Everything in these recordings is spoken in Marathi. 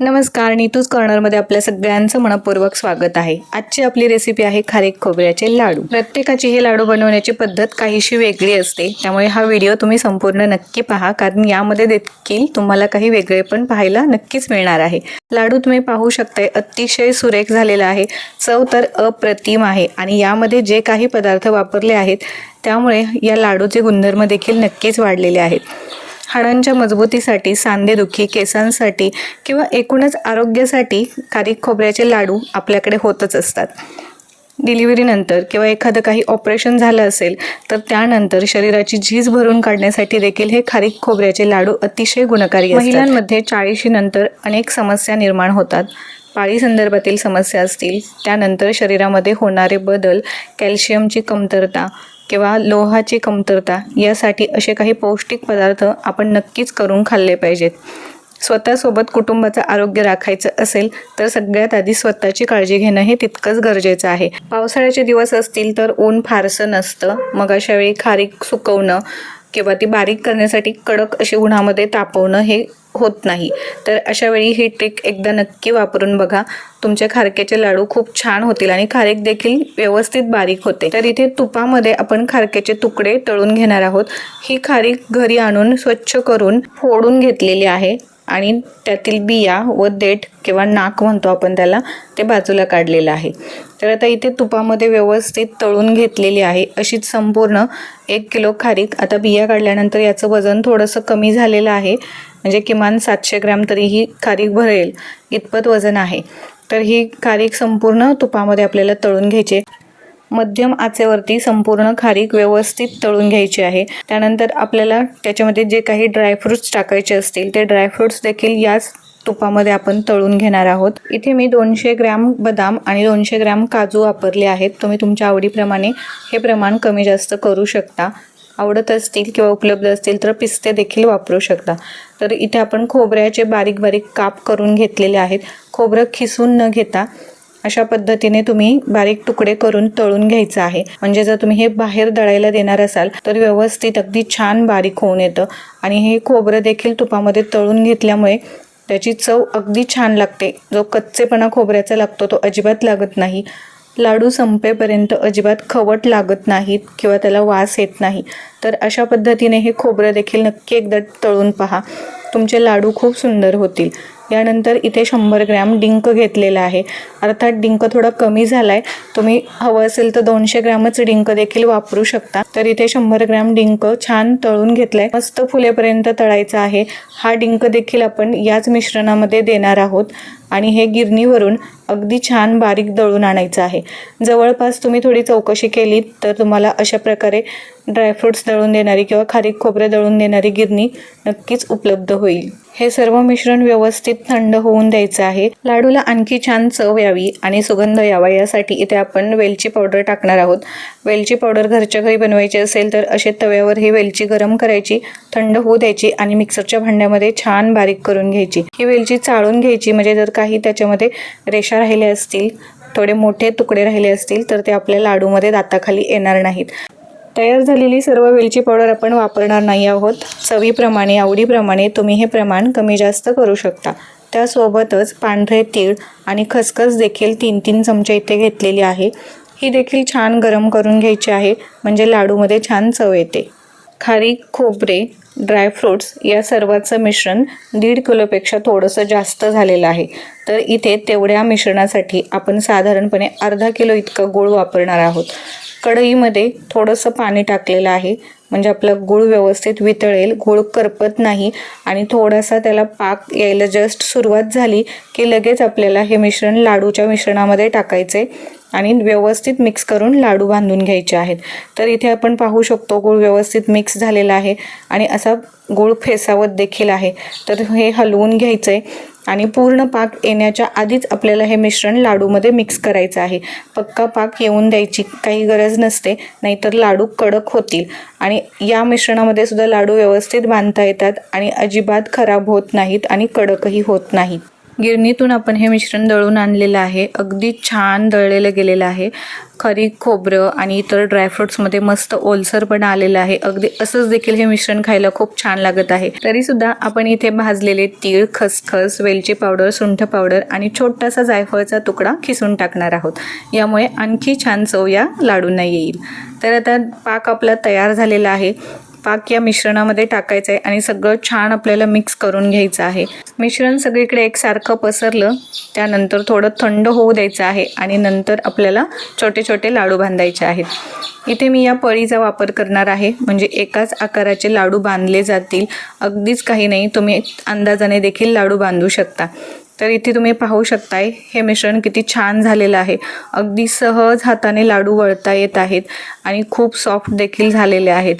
नमस्कार नीतूज कॉर्नरमध्ये आपल्या सगळ्यांचं मनपूर्वक स्वागत आहे. आजची आपली रेसिपी आहे खारीक खोबऱ्याचे लाडू. प्रत्येकाची हे लाडू बनवण्याची पद्धत काहीशी वेगळी असते. त्यामुळे हा व्हिडिओ तुम्ही संपूर्ण नक्की पहा कारण यामध्ये देखील तुम्हाला काही वेगळे पण पाहायला नक्कीच मिळणार आहे. लाडू तुम्ही पाहू शकताय अतिशय सुरेख झालेला आहे. चव तर अप्रतिम आहे आणि यामध्ये जे काही पदार्थ वापरले आहेत त्यामुळे या लाडूचे गुणधर्म देखील नक्कीच वाढलेले आहेत. हाडांच्या मजबूतीसाठी सांधेदुखी केसांसाठी किंवा एकूणच आरोग्यासाठी खारीक खोबऱ्याचे लाडू आपल्याकडे होतच असतात. डिलिव्हरीनंतर किंवा एखादं काही ऑपरेशन झालं असेल तर त्यानंतर शरीराची झीज भरून काढण्यासाठी देखील हे खारीक खोबऱ्याचे लाडू अतिशय गुणकारी महिलांमध्ये चाळीशी नंतर अनेक समस्या निर्माण होतात. पाळी संदर्भातील समस्या असतील त्यानंतर शरीरामध्ये होणारे बदल कॅल्शियमची कमतरता किंवा लोहाची कमतरता यासाठी असे काही पौष्टिक पदार्थ आपण नक्कीच करून खाल्ले पाहिजेत. स्वतःसोबत कुटुंबाचं आरोग्य राखायचं असेल तर सगळ्यात आधी स्वतःची काळजी घेणं हे तितकंच गरजेचं आहे. पावसाळ्याचे दिवस असतील तर ऊन फारसं नसतं. मग अशा वेळी खारीक सुकवणं किंवा ती बारीक करण्यासाठी कडक अशी उन्हामध्ये तापवणं हे होत नाही. तर अशा वेळी ही ट्रिक एकदा नक्की वापरून बघा. तुमच्या खारक्याचे लाडू खूप छान होतील आणि खारीक देखील व्यवस्थित बारीक होते. तर इथे तुपामध्ये आपण खारक्याचे तुकडे तळून घेणार आहोत. ही खारीक घरी आणून स्वच्छ करून फोडून घेतलेली आहे. आणि त्यातील बिया व देठ किंवा नाक म्हणतो आपण त्याला ते बाजूला काढलेलं आहे. तर आता इथे तुपामध्ये व्यवस्थित तळून घेतलेली आहे. अशीच संपूर्ण एक किलो खारीक आता बिया काढल्यानंतर याचं वजन थोडंसं कमी झालेलं आहे. म्हणजे किमान सातशे ग्रॅम तरी ही खारीक भरेल इतपत वजन आहे. तर ही खारीक संपूर्ण तुपामध्ये आपल्याला तळून घ्यायची मध्यम आचेवरती संपूर्ण खारीक व्यवस्थित तळून घ्यायची आहे. त्यानंतर आपल्याला त्याच्यामध्ये जे काही ड्रायफ्रुट्स टाकायचे असतील ते ड्रायफ्रुट्स देखील याच तुपामध्ये आपण तळून घेणार आहोत. इथे मी दोनशे ग्रॅम बदाम आणि दोनशे ग्रॅम काजू वापरले आहेत. तुम्ही तुमच्या आवडीप्रमाणे हे प्रमाण कमी जास्त करू शकता. आवडत असतील किंवा उपलब्ध असतील तर पिस्ते देखील वापरू शकता. तर इथे आपण खोबऱ्याचे बारीक बारीक काप करून घेतलेले आहेत. खोबरं खिसून न घेता अशा पद्धतीने तुम्ही बारीक तुकडे करून तळून घ्यायचं आहे. म्हणजे जर तुम्ही हे बाहेर दळायला देणार असाल तर व्यवस्थित अगदी छान बारीक होऊन येतं. आणि हे खोबरं देखील तुपामध्ये तळून घेतल्यामुळे त्याची चव अगदी छान लागते. जो कच्चेपणा खोबऱ्याचा लागतो तो अजिबात लागत नाही. लाडू संपेपर्यंत अजिबात खवट लागत नाहीत किंवा त्याला वास येत नाही. तर अशा पद्धतीने हे खोबरं देखील नक्की एकदा तळून पहा. तुमचे लाडू खूप सुंदर होतील. यानंतर इथे शंभर ग्रॅम डिंक घेतलेला आहे. अर्थात डिंक थोडा कमी झाला आहे तुम्ही हवं असेल तर दोनशे ग्रॅमच डिंक देखील वापरू शकता. तर इथे शंभर ग्रॅम डिंक छान तळून घेतलाय. मस्त फुलेपर्यंत तळायचा आहे. हा डिंक देखील आपण याच मिश्रणामध्ये देणार आहोत. आणि हे गिरणीवरून अगदी छान बारीक दळून आणायचं आहे. जवळपास तुम्ही थोडी चौकशी केलीत तर तुम्हाला अशा प्रकारे ड्रायफ्रुट्स दळून देणारी किंवा खारीक खोबरे दळून देणारी गिरणी नक्कीच उपलब्ध होईल. हे सर्व मिश्रण व्यवस्थित थंड होऊन द्यायचं आहे. लाडूला आणखी छान चव यावी आणि सुगंध यावा यासाठी इथे आपण वेलची पावडर टाकणार आहोत. वेलची पावडर घरच्या घरी बनवायची असेल तर असे तव्यावर ही वेलची गरम करायची थंड होऊ द्यायची आणि मिक्सरच्या भांड्यामध्ये छान बारीक करून घ्यायची. ही वेलची चाळून घ्यायची म्हणजे जर काही त्याच्यामध्ये रेषा राहिल्या असतील थोडे मोठे तुकडे राहिले असतील तर ते आपल्या लाडूमध्ये दाताखाली येणार नाहीत. तयार झालेली सर्व वेलची पावडर आपण वापरणार नाही आहोत. चवीप्रमाणे आवडीप्रमाणे तुम्ही हे प्रमाण कमी जास्त करू शकता. त्यासोबतच पांढरे तीळ आणि खसखस देखील तीन तीन चमचे इथे घेतलेली आहे. ही देखील छान गरम करून घ्यायची आहे म्हणजे लाडूमध्ये छान चव येते. खारीक खोबरे ड्रायफ्रूट्स या सर्वाचं मिश्रण दीड किलोपेक्षा थोडंसं जास्त झालेलं आहे. तर इथे तेवढ्या मिश्रणासाठी आपण साधारणपणे अर्धा किलो इतकं गूळ वापरणार आहोत. कढईमध्ये थोडंसं पाणी टाकलेलं आहे. म्हणजे आपला गूळ व्यवस्थित वितळेल गूळ करपत नाही आणि थोडासा त्याला पाक यायला जस्ट सुरुवात झाली की लगेच आपल्याला हे मिश्रण लाडूच्या मिश्रणामध्ये टाकायचे आणि व्यवस्थित मिक्स करून लाडू बांधून घ्यायचे आहेत. तर इथे आपण पाहू शकतो गूळ व्यवस्थित मिक्स झालेला आहे आणि असा गूळ फेसावत देखील आहे. तर हे हलवून घ्यायचं आहे आणि पूर्ण पाक येण्याच्या आधीच आपल्याला हे मिश्रण लाडूमध्ये मिक्स करायचं आहे. पक्का पाक येऊन द्यायची काही गरज नसते नाहीतर लाडू कडक होतील. आणि या मिश्रणामध्ये सुद्धा लाडू व्यवस्थित बांधता येतात आणि अजिबात खराब होत नाहीत आणि कडकही होत नाहीत. गिरणीतून आपण हे मिश्रण दळून आणलेलं आहे. अगदी छान दळलेलं गेलेलं आहे. खरी खोबरं आणि इतर ड्रायफ्रुट्समध्ये मस्त ओलसर पण आलेलं आहे. अगदी असंच देखील हे मिश्रण खायला खूप छान लागत आहे. तरीसुद्धा आपण इथे भाजलेले तीळ खसखस वेलची पावडर सुंठ पावडर आणि छोटासा जायफळचा तुकडा खिसून टाकणार आहोत. यामुळे आणखी छान चव या लाडूंना येईल. तर आता पाक आपला तयार झालेला आहे. पाक या मिश्रणामध्ये टाकायचं आहे आणि सगळं छान आपल्याला मिक्स करून घ्यायचं आहे. मिश्रण सगळीकडे एकसारखं पसरलं त्यानंतर थोडं थंड होऊ द्यायचं आहे आणि नंतर आपल्याला छोटे छोटे लाडू बांधायचे आहेत. इथे मी या पळीचा वापर करणार आहे. म्हणजे एकाच आकाराचे लाडू बांधले जातील. अगदीच काही नाही तुम्ही अंदाजाने देखील लाडू बांधू शकता. तर इथे तुम्ही पाहू शकताय हे मिश्रण किती छान झालेलं आहे. अगदी सहज हाताने लाडू वळता येत आहेत आणि खूप सॉफ्ट देखील झालेले आहेत.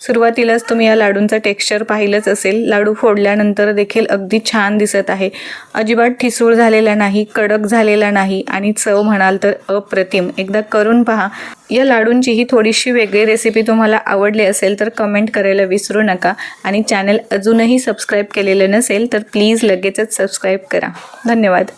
सुरुवातीलाच तुम्ही या लाडूंचं टेक्स्चर पाहिलंच असेल. लाडू फोडल्यानंतर देखील अगदी छान दिसत आहे. अजिबात ठिसूळ झालेला नाही कडक झालेला नाही आणि चव म्हणाल तर अप्रतिम. एकदा करून पहा. या लाडूंची ही थोडीशी वेगळी रेसिपी तुम्हाला आवडली असेल तर कमेंट करायला विसरू नका. आणि चॅनल अजूनही सबस्क्राईब केलेलं नसेल तर प्लीज लगेचच सबस्क्राईब करा. धन्यवाद.